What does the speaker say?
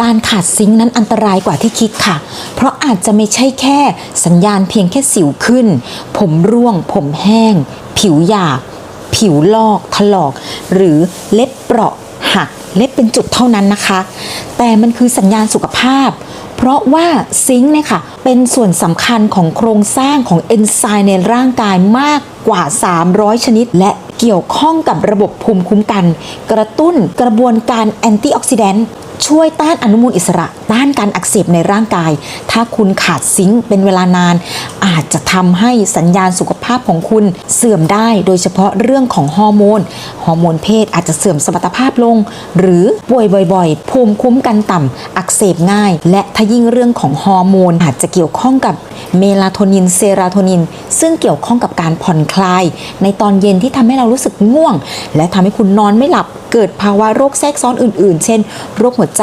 การขาดซิงค์นั้นอันตรายกว่าที่คิดค่ะ เพราะอาจจะไม่ใช่แค่สัญญาณเพียงแค่สิวขึ้น ผมร่วง ผมแห้ง ผิวหยาบ ผิวลอก ถลอก หรือเล็บเปราะหัก เล็บเป็นจุดเท่านั้นนะคะ แต่มันคือสัญญาณสุขภาพ เพราะว่าซิงค์เนี่ยค่ะ เป็นส่วนสำคัญของโครงสร้างของเอนไซม์ในร่างกายมาก กว่า 300 ชนิด และเกี่ยวข้องกับระบบภูมิคุ้มกัน กระตุ้นกระบวนการแอนตี้ออกซิแดนต์ช่วยต้านอนุมูลอิสระ ต้านการอักเสบในร่างกาย ถ้าคุณขาดซิงค์เป็นเวลานาน อาจจะทำให้สัญญาณสุขภาพของคุณเสื่อมได้ โดยเฉพาะเรื่องของฮอร์โมน ฮอร์โมนเพศอาจจะเสื่อมสมรรถภาพลง หรือป่วยบ่อยๆ ภูมิคุ้มกันต่ำอักเสบง่าย และถ้ายิ่งเรื่องของฮอร์โมนอาจจะเกี่ยวข้องกับเมลาโทนิน เซราโทนิน ซึ่งเกี่ยวข้องกับการผ่อนคลาย ในตอนเย็นที่ทำให้เรารู้สึกง่วง และทำให้คุณนอนไม่หลับเกิดภาวะโรคแทรกซ้อนอื่น ๆ เช่น โรคหัวใจ